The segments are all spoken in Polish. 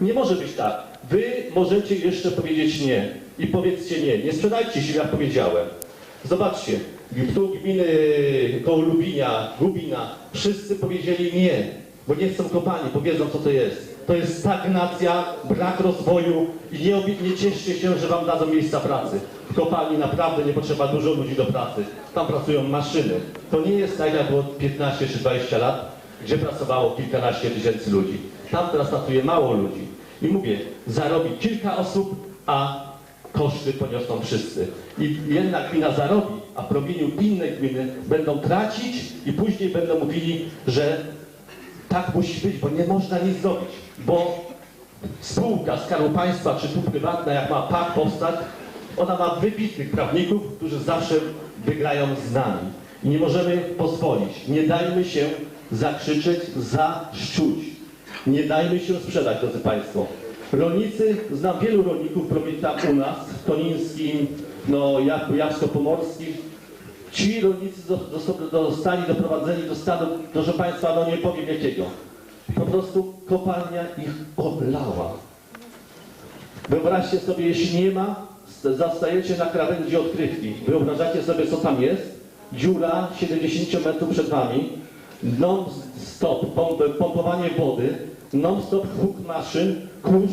Nie może być tak. Wy możecie jeszcze powiedzieć nie. I powiedzcie nie. Nie sprzedajcie się, jak powiedziałem. Zobaczcie, tu gminy koło Lubinia, Gubina, wszyscy powiedzieli nie, bo nie chcą kopalni, bo wiedzą co to jest. To jest stagnacja, brak rozwoju i nie, nie cieszcie się, że wam dadzą miejsca pracy. W kopalni naprawdę nie potrzeba dużo ludzi do pracy. Tam pracują maszyny. To nie jest tak jak było 15 czy 20 lat, gdzie pracowało kilkanaście tysięcy ludzi. Tam teraz pracuje mało ludzi. I mówię, zarobi kilka osób, a koszty poniosą wszyscy. I jedna gmina zarobi, a w promieniu inne gminy będą tracić i później będą mówili, że tak musi być, bo nie można nic zrobić. Bo spółka Skarbu Państwa czy tu prywatna, jak ma PAK powstać, ona ma wybitnych prawników, którzy zawsze wygrają z nami. I nie możemy pozwolić. Nie dajmy się zakrzyczeć, zaszczuć. Nie dajmy się sprzedać, drodzy Państwo. Rolnicy, znam wielu rolników, robię tam u nas, w Konińskim, no, Kujawsko-Pomorskim. Ci rolnicy zostali doprowadzeni do stanu, proszę Państwa, no nie powiem jakiego. Po prostu kopalnia ich oblała. Wyobraźcie sobie, jeśli nie ma, st- zastajecie na krawędzi odkrywki. Wyobrażacie sobie, co tam jest? Dziura 70 metrów przed wami, non-stop pomp- pompowanie wody, non-stop huk maszyn, kurz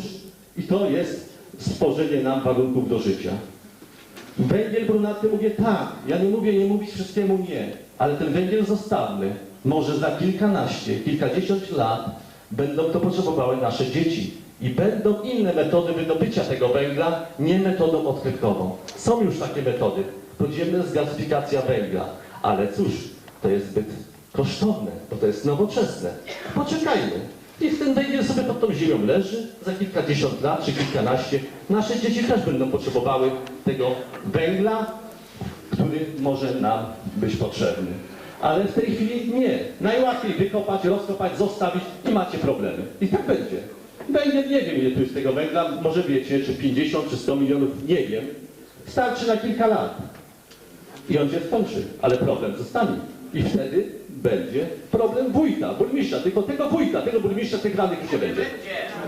i to jest stworzenie nam warunków do życia. Węgiel brunatny mówię tak, ja nie mówię nie mówić wszystkiemu nie, ale ten węgiel zostawmy. Może za kilkanaście, kilkadziesiąt lat będą to potrzebowały nasze dzieci. I będą inne metody wydobycia tego węgla, nie metodą odkrywkową. Są już takie metody. Podziemna zgazyfikacja węgla. Ale cóż, to jest zbyt kosztowne, bo to jest nowoczesne. Poczekajmy. Niech ten węgiel sobie pod tą ziemią leży za kilkadziesiąt lat czy kilkanaście. Nasze dzieci też będą potrzebowały tego węgla, który może nam być potrzebny. Ale w tej chwili nie. Najłatwiej wykopać, rozkopać, zostawić i macie problemy. I tak będzie. Węgiel, nie wiem ile tu jest tego węgla, może wiecie, czy 50, czy 100 milionów, nie wiem. Starczy na kilka lat. I on się skończy, ale problem zostanie. I wtedy będzie problem wójta, burmistrza, tylko tego wójta, tego burmistrza, tych radnych już nie będzie.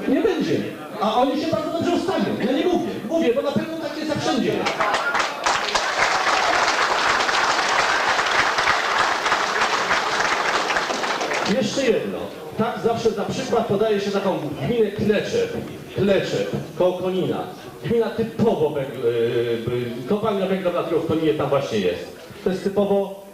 Nie będzie. A oni się bardzo dobrze ustawią. Ja nie mówię, mówię, bo na pewno tak jest wszędzie. Jeszcze jedno. Tak zawsze za przykład podaje się taką gminę Kleczew. Kleczew, koło Konina. Gmina typowo węgl, yy, kopalnia węgla wlatego w Koninie tam właśnie jest. To jest typowo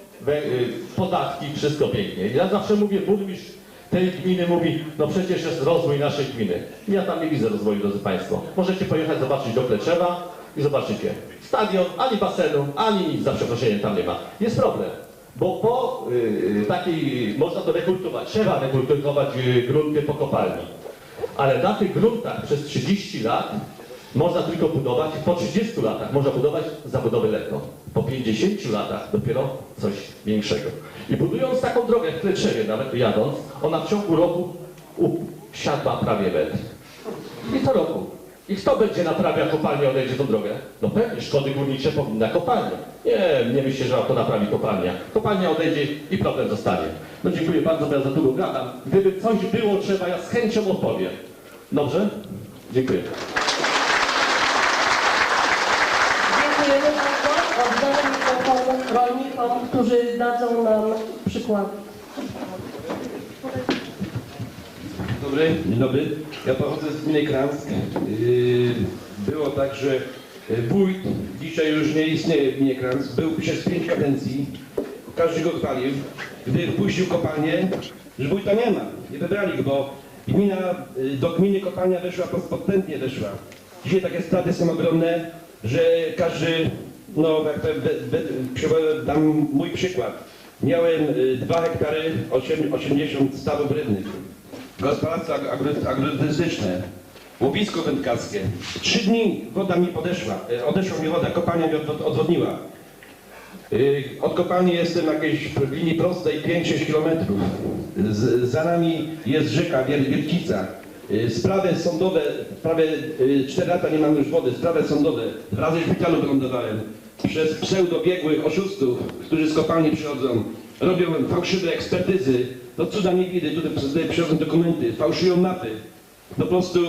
podatki, wszystko pięknie. Ja zawsze mówię, burmistrz tej gminy mówi, no przecież jest rozwój naszej gminy. Ja tam nie widzę rozwoju, drodzy Państwo. Możecie pojechać zobaczyć do Kleczewa i zobaczycie. Stadion, ani basenu, ani nic za przeproszeniem tam nie ma. Jest problem. Bo po y, takiej, można to rekultywować, trzeba rekultywować y, grunty po kopalni. Ale na tych gruntach przez 30 lat można tylko budować, po 30 latach można budować zabudowę letną. Po 50 latach dopiero coś większego. I budując taką drogę w Kleczewie nawet jadąc, ona w ciągu roku usiadła prawie metr. I co roku. I kto będzie naprawiał kopalnię, odejdzie tą drogę? No pewnie, szkody górnicze powinna kopalnia. Nie, nie myślę, że to naprawi kopalnia. Kopalnia odejdzie i problem zostanie. No dziękuję bardzo, bo ja za długo gadam. Gdyby coś było trzeba, ja z chęcią odpowiem. Dobrze? Dziękuję. Dziękujemy bardzo. Oddamy mikrofon rolnikom, którzy dadzą nam przykład. Dobry, dzień dobry. Ja pochodzę z gminy Kransk. Yy, Było tak, że wójt, dzisiaj już nie istnieje w gminie Kransk, był przez pięć kadencji, każdy go chwalił. Gdy wpuścił kopalnię, że wójta nie ma, nie wybrali go, bo gmina, yy, do gminy kopalnia weszła, podstępnie weszła. Dzisiaj takie straty są ogromne, że każdy, no jak powiem, przywołam- dam mój przykład. Miałem y, dwa hektary, osiem- 80 stawów rybnych gospodarstwo ag- agro- agroturystyczne, łowisko wędkarskie. Trzy dni woda mi podeszła, e, odeszła mi woda, kopalnia odwod- odwodniła. Y, Od kopalni jestem jakieś w linii prostej 5-6 kilometrów. Za nami jest rzeka Wiel- Wielkica. Y, Sprawy sądowe, prawie 4 lata nie mam już wody, sprawy sądowe. Razy w szpitalu wylądowałem. Przez pseudobiegłych oszustów, którzy z kopalni przychodzą, robią fałszywe ekspertyzy. To cuda nie widy, tutaj przychodzą dokumenty, fałszują mapy. po prostu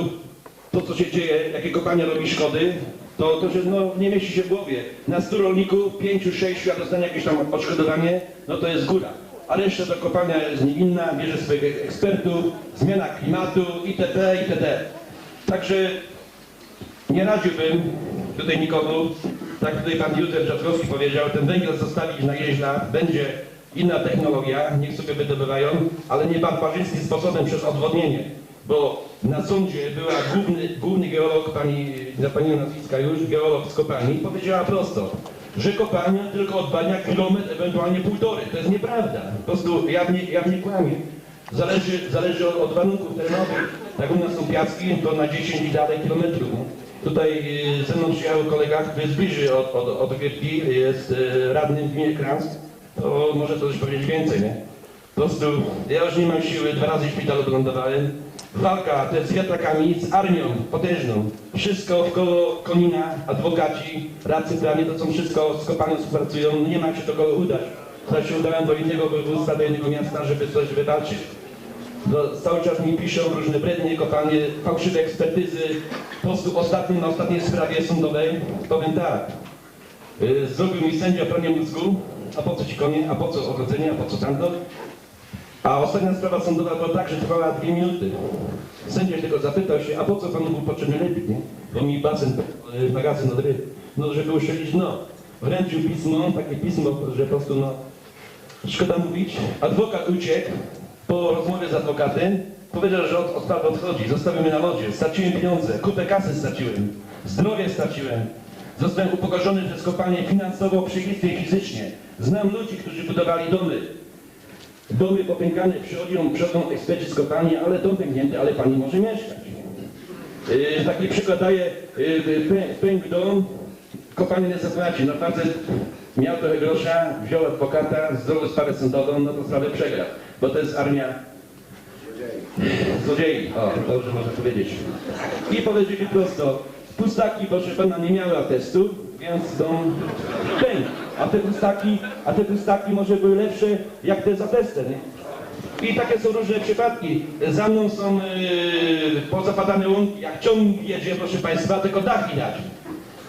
to, co się dzieje, jakie kopalnia robi szkody, to, to się no, nie mieści się w głowie. Na 100 rolników, 5-6 a dostanie jakieś tam odszkodowanie, no to jest góra. A reszta to kopalnia jest niewinna, bierze swoich ekspertów, zmiana klimatu itd. itd. Także nie radziłbym tutaj nikomu, tak tutaj pan Józef Rzatkowski powiedział, ten węgiel zostawić na 10 lat, będzie inna technologia, niech sobie wydobywają, ale nie barbarzyńskim sposobem przez odwodnienie, bo na sądzie była główny, główny geolog, pani, zapomniałem nazwiska już, geolog z kopalni, powiedziała prosto, że kopalnia tylko odbania kilometr, ewentualnie półtory. To jest nieprawda. Po prostu jawnie, jawnie kłamie. Zależy, zależy od, od warunków terenowych. Tak u nas są piaski, to na 10 i dalej kilometrów. Tutaj y, ze mną przyjechał kolega, który jest bliżej od, od, od jest y, radnym w gminie Kransk. To może coś powiedzieć więcej, nie? Po prostu ja już nie mam siły, dwa razy w szpitalu. Walka to jest wiatrakami, z armią potężną. Wszystko wkoło Konina, adwokaci, radcy prawni, to są wszystko z współpracują. Nie ma się do kogo udać. Teraz się udałem do innego województwa, do innego miasta, żeby coś wywalczyć. No, cały czas mi piszą różne brednie, kopalnie, fałszywe ekspertyzy. Po prostu ostatnim, na ostatniej sprawie sądowej powiem tak. Y, Zrobił mi sędzia pranie mózgu, a po co ci konie, a po co ogrodzenie, a po co tamto? A ostatnia sprawa sądowa była tak, że trwała dwie minuty. Sędzia się zapytał się, a po co panu był potrzebny ryb, nie? Bo mi basen, y, magazyn od ryb. No, żeby uszczelić dno. Wręczył pismo, takie pismo, że po prostu no, szkoda mówić. Adwokat uciekł po rozmowie z adwokatem. Powiedział, że od, od sprawy odchodzi, mnie na lodzie. Straciłem pieniądze, kupę kasy straciłem, zdrowie straciłem. Zostałem upokorzony przez kopalnię finansowo, psychicznie i fizycznie. Znam ludzi, którzy budowali domy. Domy popękane, przychodzą, przychodzą eksperci z kopalni, ale dom pęknięty, ale pani może mieszkać. Yy, taki przykład daje yy, pę- pęk dom, kopalnia nie zapłaci. No facet miał trochę grosza, wziął adwokata, zrobił sprawę sądową, no to sprawę przegrał, bo to jest armia złodziei. O, dobrze można powiedzieć. I powiedzieli prosto, pustaki, proszę pana, nie miały atestu, więc dom pękł. A te pustaki, a te pustaki może były lepsze jak te z atestem, nie? I takie są różne przypadki. Za mną są yy, pozapadane łąki. Jak ciągnik jedzie, proszę Państwa, tylko dach widać.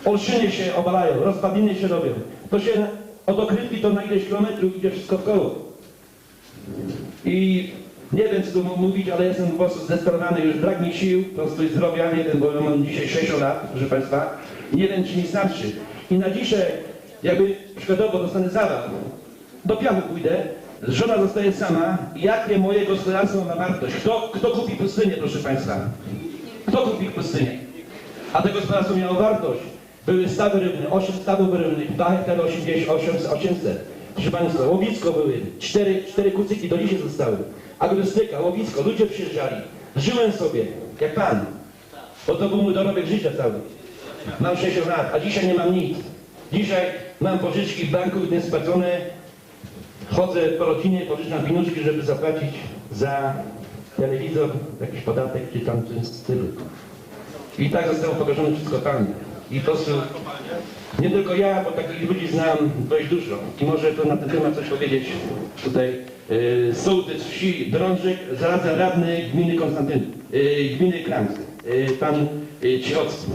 Olszyny się obalają, rozpadliny się robią. To się od okrętki to na ileś kilometrów idzie wszystko w koło. I nie wiem, co tu mówić, ale jestem po prostu zdesperowany, już brak mi sił, po prostu zdrowia, nie wiem, bo mam dzisiaj 6 lat, proszę Państwa. Nie wiem, czy mi starczy. I na dzisiaj, jakby przykładowo dostanę zawał, do piachu pójdę, żona zostaje sama, jakie moje gospodarstwo ma wartość? Kto, kto kupi pustynię, proszę Państwa? Kto kupi pustynię? A to gospodarstwo miało wartość. Były stawy rybne, 8 stawów rybnych, 2 hektary 80, 800, 800. Proszę Państwa, łowisko były, 4, 4 kucyki do dzisiaj zostały. Agrostyka, łowisko, ludzie przyjeżdżali. Żyłem sobie, jak Pan. Bo to był mój dorobek życia cały. Mam 60 lat, a dzisiaj nie mam nic. Dzisiaj mam pożyczki w banku niespłacone. Chodzę po rodzinie, pożyczam pieniążki, żeby zapłacić za telewizor, jakiś podatek, czy tam coś w stylu. I tak zostało pogorzone przez kopalnię. I po prostu nie tylko ja, bo takich ludzi znam dość dużo. I może to na ten temat coś powiedzieć tutaj yy, sołtys wsi Drążyk, zarazem radny gminy Konstantyn, yy, gminy Kransk, yy, pan yy, Cichocki.